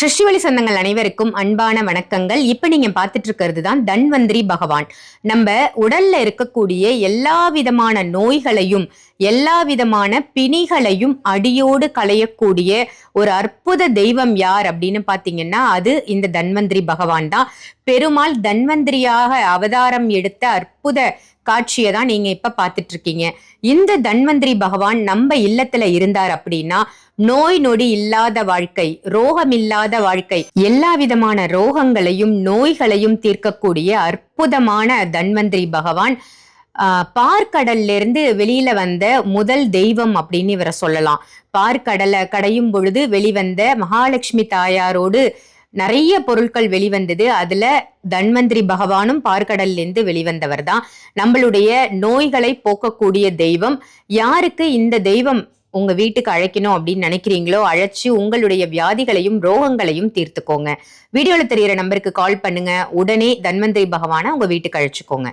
சிருஷ்டிவழி சொந்தங்கள் அனைவருக்கும் அன்பான வணக்கங்கள். இப்ப நீங்க பார்த்துட்டு இருக்கிறது தான் தன்வந்திரி பகவான். நம்ம உடல்ல இருக்கக்கூடிய எல்லா விதமான நோய்களையும் எல்லா விதமான பிணிகளையும் அடியோடு களையக்கூடிய ஒரு அற்புத தெய்வம் யார் அப்படின்னு பாத்தீங்கன்னா அது இந்த தன்வந்திரி பகவான் தான். பெருமாள் தன்வந்திரியாக அவதாரம் எடுத்த அற்புத காட்சியை தான் நீங்க இப்ப பார்த்துட்டு இருக்கீங்க இந்த தன்வந்திரி பகவான் நம்ம இல்லத்துல இருந்தார் அப்படின்னா நோய் நொடி இல்லாத வாழ்க்கை ரோகம் இல்லாத வாழ்க்கை எல்லா விதமான ரோகங்களையும் நோய்களையும் தீர்க்கக்கூடிய அற்புதமான தன்வந்திரி பகவான் பார்க்கடல்ல இருந்து வெளியில வந்த முதல் தெய்வம் அப்படின்னு இவரை சொல்லலாம். பார்க்கடலை கடையும் பொழுது வெளிவந்த மகாலட்சுமி தாயாரோடு நிறைய பொருட்கள் வெளிவந்தது. அதுல தன்வந்திரி பகவானும் பார்க்கடல்லிருந்து வெளிவந்தவர் தான். நம்மளுடைய நோய்களை போக்கக்கூடிய தெய்வம். யாருக்கு இந்த தெய்வம் உங்க வீட்டுக்கு அழைக்கணும் அப்படின்னு நினைக்கிறீங்களோ அழைச்சி உங்களுடைய வியாதிகளையும் ரோகங்களையும் தீர்த்துக்கோங்க. வீடியோல தெரியிற நம்பருக்கு கால் பண்ணுங்க. உடனே தன்வந்திரி பகவானை உங்க வீட்டுக்கு அழைச்சிக்கோங்க.